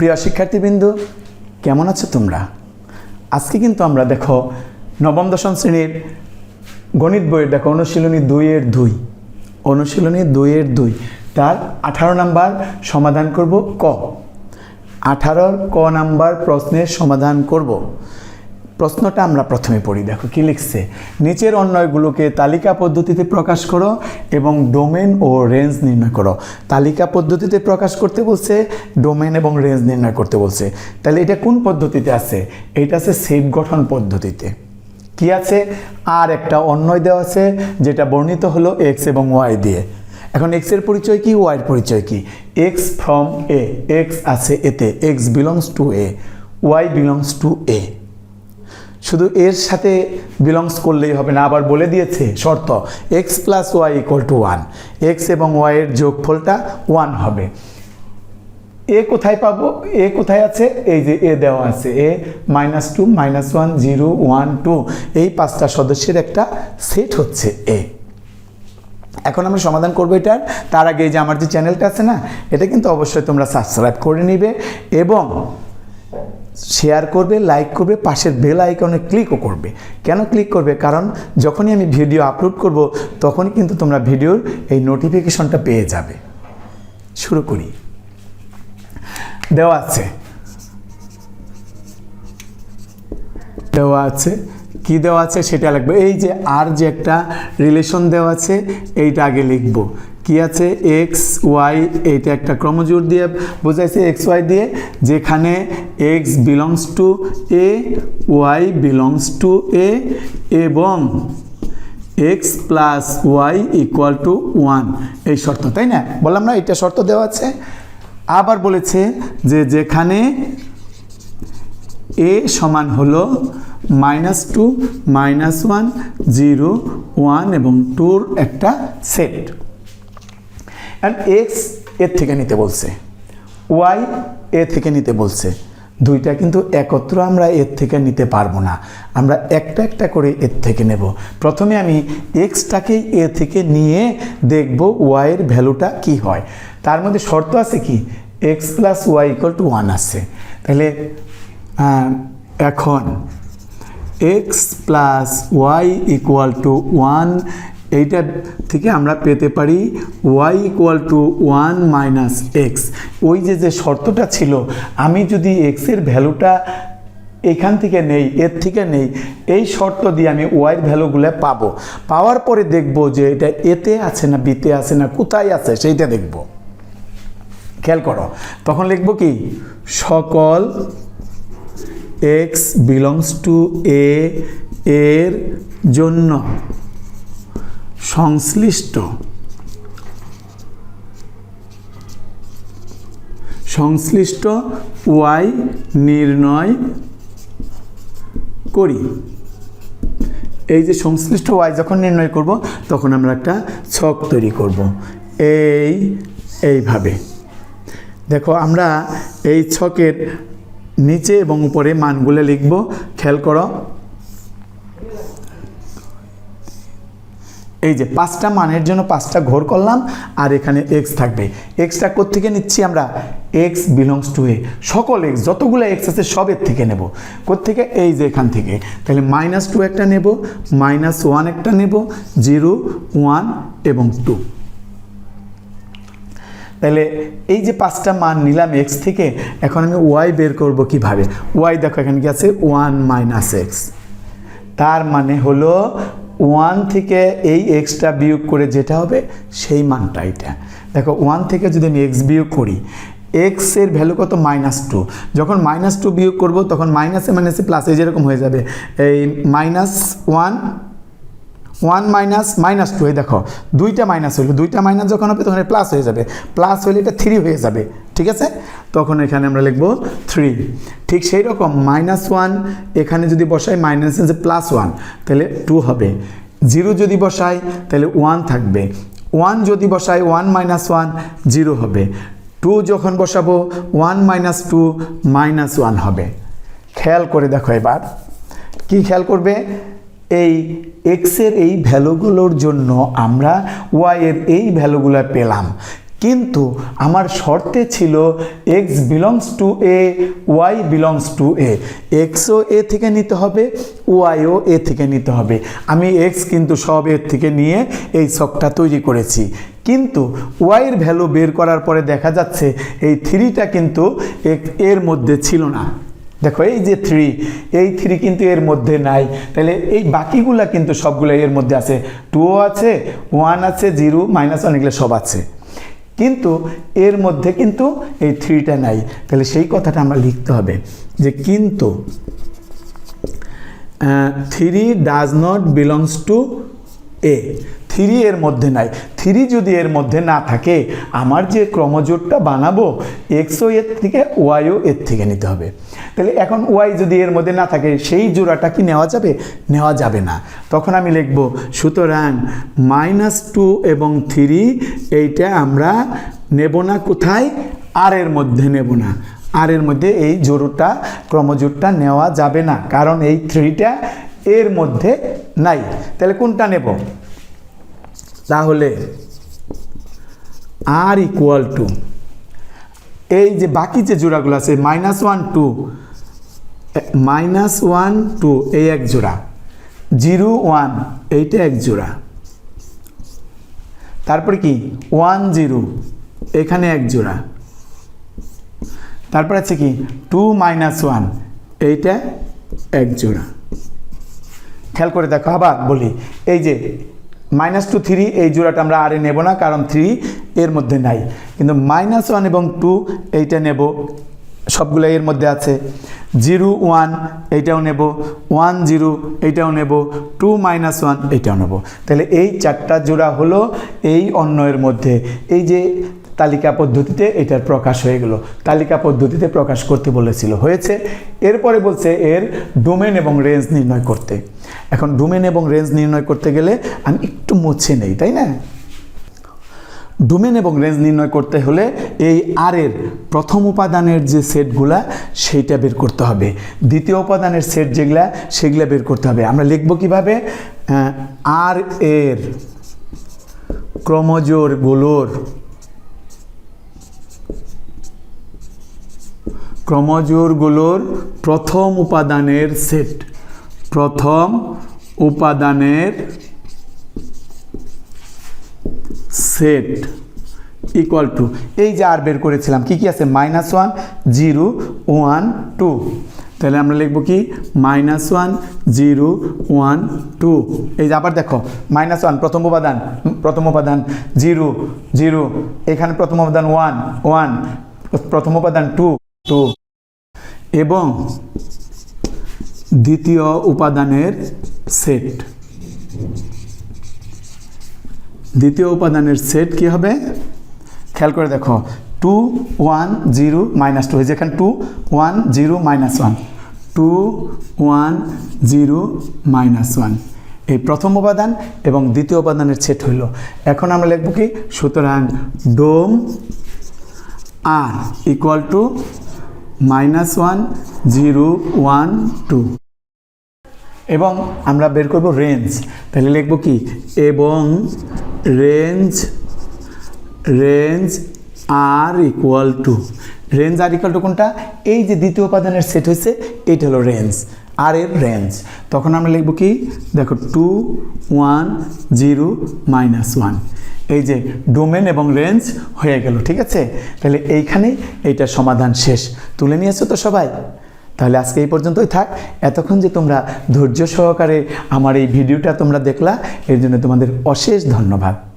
প্রিয় শিক্ষার্থীবৃন্দ, কেমন আছো তোমরা? আজকে কিন্তু আমরা দেখো নবম, দশম শ্রেণির গণিত বইয়ের দেখো অনুশীলনী দুইয়ের দুই। অনুশীলনী দুইয়ের দুই। তার আঠারো নাম্বার সমাধান করব ক। আঠারোর ক নাম্বার প্রশ্নের সমাধান করব। প্রশ্নটা আমরা প্রথমে পড়ি। দেখো কি লিখছে? নিচের অন্যয়গুলোকে তালিকা পদ্ধতিতে প্রকাশ করো এবং ডোমেন ও রেঞ্জ নির্ণয় করো। তালিকা পদ্ধতিতে প্রকাশ করতে বলছে, ডোমেন এবং রেঞ্জ নির্ণয় করতে বলছে। তাহলে এটা কোন পদ্ধতিতে আছে? এটা আছে সেট গঠন পদ্ধতিতে। কি আছে? আর একটা অন্যয় দেওয়া আছে, যেটা বর্ণিত হলো এক্স এবং ওয়াই দিয়ে। এখন এক্সের পরিচয় কি ওয়াইয়ের পরিচয় কি? এক্স ফ্রম এ এক্স আছে এতে x belongs to A y belongs to A শুধু এর সাথে বিলংস করলেই হবে না, আবার বলে দিয়েছে শর্ত x plus y equal to one x এবং ওয়াইয়ের যোগফলটা ওয়ান হবে। এ কোথায় পাবো? এ কোথায় আছে? এই যে এ দেওয়া আছে, A minus two minus one zero one two এই পাঁচটা সদস্যের একটা সেট হচ্ছে এ। এখন আমরা সমাধান করব এটার। তার আগে যে আমার যে চ্যানেলটা আছে না, এটা কিন্তু অবশ্যই তোমরা সাবস্ক্রাইব করে নিবে এবং শেয়ার করবে লাইক করবে, পাশের বেল আইকনে ক্লিকও করবে। কেন ক্লিক করবে? কারণ যখনই আমি ভিডিও আপলোড করব, তখনই কিন্তু তোমরা ভিডিওর এই নোটিফিকেশনটা পেয়ে যাবে। শুরু করি। দেওয়া আছে। দেওয়া আছে। কি দেওয়া আছে? সেটা লিখব। এই যে আর যে একটা রিলেশন দেওয়া আছে, এইটা আগে লিখব। কি আছে? এক্স ওয়াই এইটা একটা ক্রমজোর দিয়ে বোঝাইছে এক্স ওয়াই দিয়ে, যেখানে x belongs to A y belongs to A এবং x plus y equal to one এই শর্ত, তাই না? বললাম না, এটা শর্ত দেওয়া আছে। আবার বলেছে যে যেখানে এ সমান হলো minus two minus one zero one এবং টুর একটা সেট অ্যান্ড এক্সের থেকে নিতে বলছে। ওয়াই এ থেকে নিতে বলছে। দুইটা কিন্তু একত্র আমরা এর থেকে নিতে পারব না। আমরা একটা একটা করে এর থেকে নেব। প্রথমে আমি এক্সটাকেই এ থেকে নিয়ে দেখব ওয়াইয়ের ভ্যালুটা কি হয়। তার মধ্যে শর্ত আছে কি? X plus y equal to one আছে। তাহলে এখন x plus y equal to one এইটা থেকে আমরা পেতে পারি y equal to one minus x ওই যে যে শর্তটা ছিল, আমি যদি এক্সের ভ্যালুটা এখান থেকে নেই, এর থেকে নেই, এই শর্ত দিয়ে আমি ওয়াইয়ের ভ্যালুগুলো পাবো। পাওয়ার পরে দেখব যে এটা এতে আছে না বিতে আছে না কোথায় আছে, সেইটা দেখব। খেয়াল করো, তখন লিখব কি? সকল এক্স বিলংস টু এ এর জন্য। সংশ্লিষ্ট। সংশ্লিষ্ট ওয়াই নির্ণয় করি। এই যে সংশ্লিষ্ট ওয়াই যখন নির্ণয় করব, তখন আমরা একটা ছক তৈরি করব। এই, এইভাবে। দেখো, আমরা এই ছকের নিচে এবং উপরে মানগুলো লিখব। খেয়াল করো এই যে পাঁচটা মানের জন্য পাঁচটা ঘোর করলাম, আর এখানে এক্স থাকবে। এক্সটা কোত্থেকে নিচ্ছি আমরা? এক্স বিলংস টু এ সকল এক্স যতগুলো এক্স আছে সব এর থেকে নেব। কোত্থেকে? এই যে এখান থেকে। তাহলে মাইনাস টু একটা নেব মাইনাস ওয়ান একটা নেব জিরো ওয়ান এবং টু তাহলে এই যে পাঁচটা মান নিলাম এক্স থেকে, এখন আমি ওয়াই বের করব কীভাবে? ওয়াই দেখো এখানে কি আছে? ওয়ান মাইনাস এক্স তার মানে হলো ওয়ান থেকে এই এক্সটা বিয়োগ করে যেটা হবে সেই মানটা এটা। দেখো, ওয়ান থেকে যদি আমি এক্স বিয়োগ করি এক্সের ভ্যালু কত? Minus two. যখন মাইনাস টু বিয়োগ করব, তখন মাইনাসে মাইনাসে প্লাসে যেরকম হয়ে যাবে। এই minus one one minus minus two এই দেখো, দুইটা মাইনাস হইল, দুইটা মাইনাস যখন হবে, তখন প্লাস হয়ে যাবে। প্লাস হলে এটা থ্রি হয়ে যাবে, ঠিক আছে? তখন এখানে আমরা লিখব থ্রি ঠিক সেই রকম মাইনাস ওয়ান এখানে যদি বসাই মাইনাস যে প্লাস ওয়ান তাহলে টু হবে। জিরো যদি বসাই, তাহলে ওয়ান থাকবে। ওয়ান যদি বসাই ওয়ান মাইনাস ওয়ান জিরো হবে। টু যখন বসাবো one minus two minus one হবে। খেয়াল করে দেখো এবার। কি খেয়াল করবে? এই এক্সের এই ভ্যালুগুলোর জন্য আমরা ওয়াই এর এই ভ্যালুগুলো পেলাম। কিন্তু আমার শর্তে ছিল x belongs to A y belongs to A এক্সও A থেকে নিতে হবে ওয়াইও এ থেকে নিতে হবে। আমি এক্স কিন্তু সব এর থেকে নিয়ে এই শখটা তৈরি করেছি। কিন্তু ওয়াইয়ের ভ্যালু বের করার পরে দেখা যাচ্ছে এই থ্রিটা কিন্তু এর মধ্যে ছিল না। দেখো, এই যে থ্রি এই থ্রি কিন্তু এর মধ্যে নাই। তাহলে এই বাকিগুলা কিন্তু সবগুলো এর মধ্যে আছে। টুও আছে ওয়ান আছে জিরো মাইনাস ওয়ান এগুলো সব আছে। কিন্তু এর মধ্যে কিন্তু এই থ্রিটা নাই। তাহলে সেই কথাটা আমরা লিখতে হবে যে কিন্তু three does not belongs to A three এর মধ্যে নাই। থ্রি যদি এর মধ্যে না থাকে, আমার যে ক্রমজোটটা বানাবো এক্সও এর থেকে ওয়াইও এর থেকে নিতে হবে। তাহলে এখন ওয়াই যদি এর মধ্যে না থাকে, সেই জোড়াটা কি নেওয়া যাবে? নেওয়া যাবে না। তখন আমি লিখব, সুতরাং মাইনাস টু এবং থ্রি, এইটা আমরা নেব না কোথায়? আর এর মধ্যে নেব না। আর এর মধ্যে এই জোড়টা, ক্রমজোটটা নেওয়া যাবে না। কারণ এই থ্রিটা এর মধ্যে নাই। তাহলে কোনটা নেব? তাহলে আর ইকুয়াল টু এই যে বাকি যে জোড়াগুলো আছে minus one two minus one two এই এক জোড়া। জিরো ওয়ান এইটা এক জোড়া। তারপরে কি? ওয়ান জিরো এখানে এক জোড়া। তারপর আছে কি? টু মাইনাস ওয়ান এইটা এক জোড়া। খেয়াল করে দেখো, আবার বলি, এই যে মাইনাস টু থ্রি এই জোড়াটা আমরা আরে নেব না, কারণ থ্রি এর মধ্যে নাই। কিন্তু মাইনাস ওয়ান এবং টু এইটা নেব, সবগুলো এর মধ্যে আছে। জিরো ওয়ান এইটাও নেব ওয়ান জিরো এইটাও নেব টু মাইনাস ওয়ান এইটাও নেব। তাহলে এই চারটা জোড়া হলো এই অন্যের মধ্যে। এই যে তালিকা পদ্ধতিতে এটার প্রকাশ হয়ে গেল, তালিকা পদ্ধতিতে প্রকাশ করতে বলেছিল, হয়েছে। এরপরে বলছে এর ডোমেন এবং রেঞ্জ নির্ণয় করতে। এখন ডোমেন এবং রেঞ্জ নির্ণয় করতে গেলে আমি একটু মুছে নেই, তাই না? ডোমেন এবং রেঞ্জ নির্ণয় করতে হলে এই আর এর প্রথম উপাদানের যে সেটগুলা, সেইটা বের করতে হবে। দ্বিতীয় উপাদানের সেট যেগুলা, সেগুলা বের করতে হবে। আমরা লিখব কীভাবে? আর এর ক্রমজোরগুলোর ক্রমজোরগুলোর প্রথম উপাদানের সেট। প্রথম উপাদানের সেট ইকুয়াল টু এই যে আর বের করেছিলাম, কি কি আছে? Minus one zero one two তাহলে আমরা লিখব কি? Minus one zero one two এই যে আবার দেখো মাইনাস ওয়ান প্রথম উপাদান প্রথম উপাদান জিরো জিরো এখানে প্রথম উপাদান ওয়ান ওয়ান প্রথম উপাদান টু টু এবং দ্বিতীয় উপাদানের সেট। দ্বিতীয় উপাদানের সেট কি হবে? খেয়াল করে দেখো two one zero minus two যেখানে two one zero minus one two one zero minus one এই প্রথম উপাদান এবং দ্বিতীয় উপাদানের সেট হইল। এখন আমরা লিখব কি? সুতরাং dom R equal to minus one zero one two এবং আমরা বের করব রেঞ্জ তাহলে লিখব কি? এবং range range R equal to range R equal to কোনটা? এই যে দ্বিতীয় উপাদানের সেট হয়েছে এইটা হলো রেঞ্জ আর এর রেঞ্জ তখন আমরা লিখব কি? দেখো two one zero minus one এই যে ডোমেন এবং রেঞ্জ হয়ে গেল, ঠিক আছে? তাহলে এইখানে এইটার সমাধান শেষ। তুলে নিয়েছো তো সবাই? তাহলে আজকে এই পর্যন্তই থাক। এতক্ষণ যে তোমরা ধৈর্য সহকারে আমার এই ভিডিওটা তোমরা দেখলা, এর জন্য তোমাদের অশেষ ধন্যবাদ।